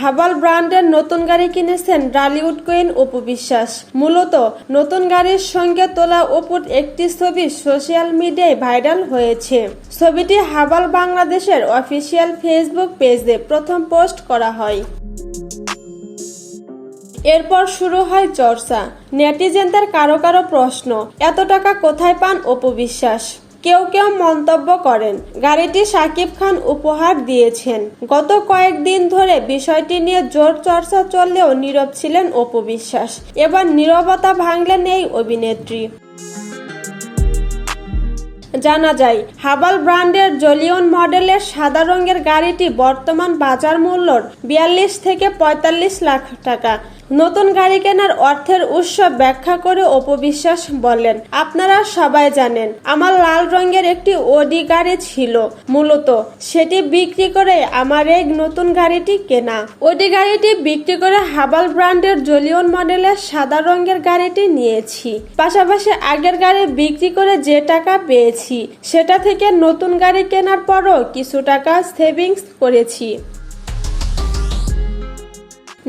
হাবাল ব্র্যান্ডের নতুন গাড়ি কিনেছেন ডালিউড কুইন অপু বিশ্বাস। মূলত নতুন গাড়ির সঙ্গে তোলা অপুর একটি ছবি সোশ্যাল মিডিয়ায় ভাইরাল হয়েছে। ছবিটি হাবাল বাংলাদেশের অফিসিয়াল ফেসবুক পেজে প্রথম পোস্ট করা হয়। এরপর শুরু হয় চর্চা। নেটিজেনদের কারও কারও প্রশ্ন, এত টাকা কোথায় পান অপু বিশ্বাস? কেউ কেউ মন্তব্য করেন। গাড়িটি সাকিব খান উপহার দিয়েছেন। গত কয়েকদিন ধরে বিষয়টি নিয়ে জোর চর্চা চললেও নীরব ছিলেন অপবিশ্বাস এবার নীরবতা ভাঙলেন এই অভিনেত্রী। জানা যায়, হাবাল ব্র্যান্ডের জলিয়ন মডেলের সাদা রঙের গাড়িটি বর্তমান বাজার মূল্যর বিয়াল্লিশ থেকে পঁয়তাল্লিশ লাখ টাকা। নতুন গাড়ি কেনার অর্থের উৎস ব্যাখ্যা করে অপবিশ্বাস বলেন, আপনারা সবাই জানেন, আমার লাল রঙের একটি ওডি গাড়ি ছিল। মূলত, সেটি বিক্রি করে আমার এই নতুন গাড়িটি কেনা। ওডি গাড়িটি বিক্রি করে হাবাল ব্র্যান্ডের জলিয়ন মডেলের সাদা রঙের গাড়িটি নিয়েছি। পাশাপাশি আগের গাড়ি বিক্রি করে যে টাকা পেয়েছি সেটা থেকে নতুন গাড়ি কেনার পরও কিছু টাকা সেভিংস করেছি।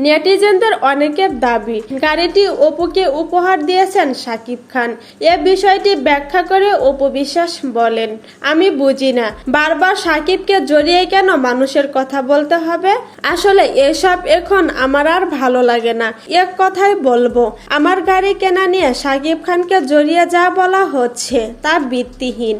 নেটিজেনদের অনেকের দাবি, গাড়িটি অপুকে উপহার দিয়েছেন সাকিব খান। এ বিষয়টি ব্যাখ্যা করে অপু বিশ্বাস বলেন, আমি বুঝি না, বারবার সাকিবকে জড়িয়ে কেন মানুষের কথা বলতে হবে? আসলে এসব এখন আমার আর ভালো লাগে না। এক কথাই বলব, আমার গাড়ি কেনা নিয়ে সাকিব খানকে জড়িয়ে যা বলা হচ্ছে তা ভিত্তিহীন।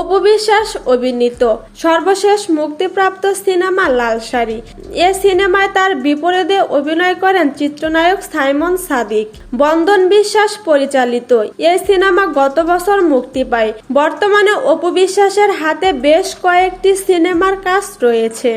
অপবিশ্বাস অভিনীত। সর্বশেষ মুক্তিপ্রাপ্ত সিনেমা লাল শাড়ি এ সিনেমায় তার বিপরীতে অভিনয় করেন চিত্রনায়ক সাইমন সাদিক। বন্দন বিশ্বাস পরিচালিত। এ সিনেমা গত বছর মুক্তি পায়। বর্তমানে অপবিশ্বাসের হাতে বেশ কয়েকটি সিনেমার কাজ রয়েছে।